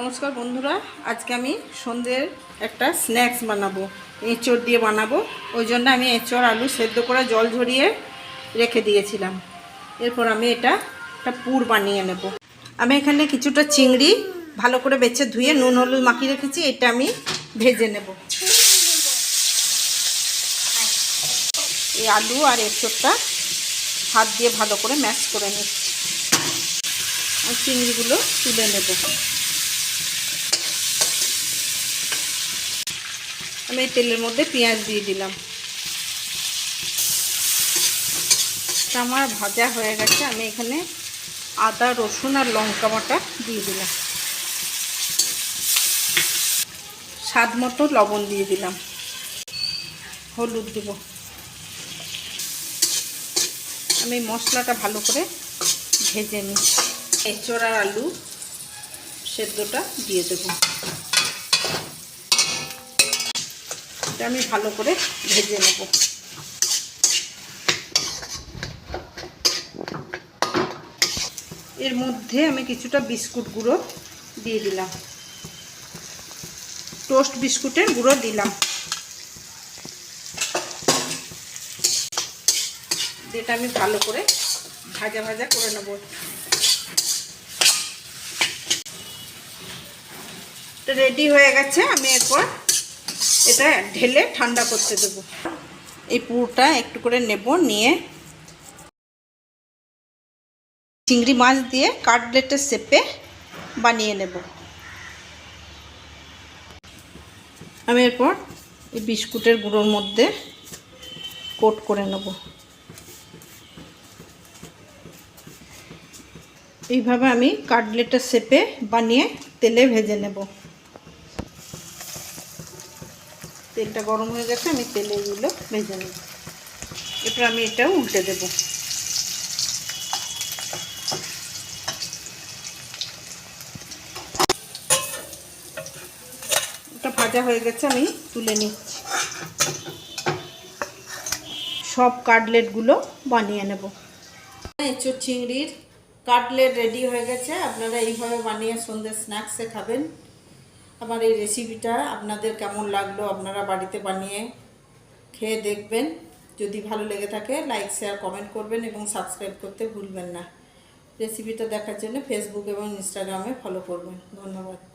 নমস্কার বন্ধুরা, আজকে আমি সন্ধ্যের একটা স্ন্যাক্স বানাবো, এঁচড় দিয়ে বানাবো। ওই জন্য আমি এঁচড়, আলু সেদ্ধ করে জল ঝরিয়ে রেখে দিয়েছিলাম। এরপর আমি এটা একটা পুর বানিয়ে নেব। আমি এখানে কিছুটা চিংড়ি ভালো করে বেছে ধুয়ে নুন, হলুদ মাখিয়ে রেখেছি, এটা আমি ভেজে নেব। এই আলু আর এঁচড়টা হাত দিয়ে ভালো করে ম্যাশ করে নিচ্ছি। আর চিংড়িগুলো তুলে নেব। আমি এই তেলের মধ্যে পেঁয়াজ দিয়ে দিলাম। আমার ভাজা হয়ে গেছে, আমি এখানে আদা, রসুন আর লঙ্কা বাটা দিয়ে দিলাম। স্বাদ মতো লবণ দিয়ে দিলাম। হলুদ দেব। আমি মশলাটা ভালো করে ভেজে নিই এঁচড় আলু সেদ্ধটা দিয়ে দেবো। এটা আমি ভালো করে ভেজে নেব। এর মধ্যে আমি কিছুটা বিস্কুট গুঁড়ো দিয়ে দিলাম। টোস্ট বিস্কুটের গুঁড়ো দিলাম। যেটা আমি ভালো করে ভাজা ভাজা করে নেব। রেডি হয়ে গেছে, আমি এরপর এটা ঢেলে ঠান্ডা করতে দেবো। এই পুরোটা একটু করে নেব, নিয়ে চিংড়ি মাছ দিয়ে কাটলেটের শেপে বানিয়ে নেব। আমি এরপর এই বিস্কুটের গুঁড়োর মধ্যে কোট করে নেব। এইভাবে আমি কাটলেটের শেপে বানিয়ে তেলে ভেজে নেব। তেলটা গরম হয়ে গেছে, আমি তেলে এগুলো ভেজে নেব। এরপর আমি এটাও উল্টে দেব। এটা ভাজা হয়ে গেছে, আমি তুলে নিচ্ছি। সব কাটলেটগুলো বানিয়ে নেব। এঁচুর চিংড়ির কাটলেট রেডি হয়ে গেছে। আপনারা এইভাবে বানিয়ে সন্ধ্যে স্ন্যাক্সে খাবেন। আমার এই রেসিপিটা আপনাদের কেমন লাগল আপনারা বাড়িতে বানিয়ে খেয়ে দেখবেন। যদি ভালো লেগে থাকে লাইক শেয়ার কমেন্ট করবেন এবং সাবস্ক্রাইব করতে ভুলবেন না। রেসিপিটা দেখার জন্য ফেসবুক এবং ইনস্টাগ্রামে ফলো করবেন। ধন্যবাদ।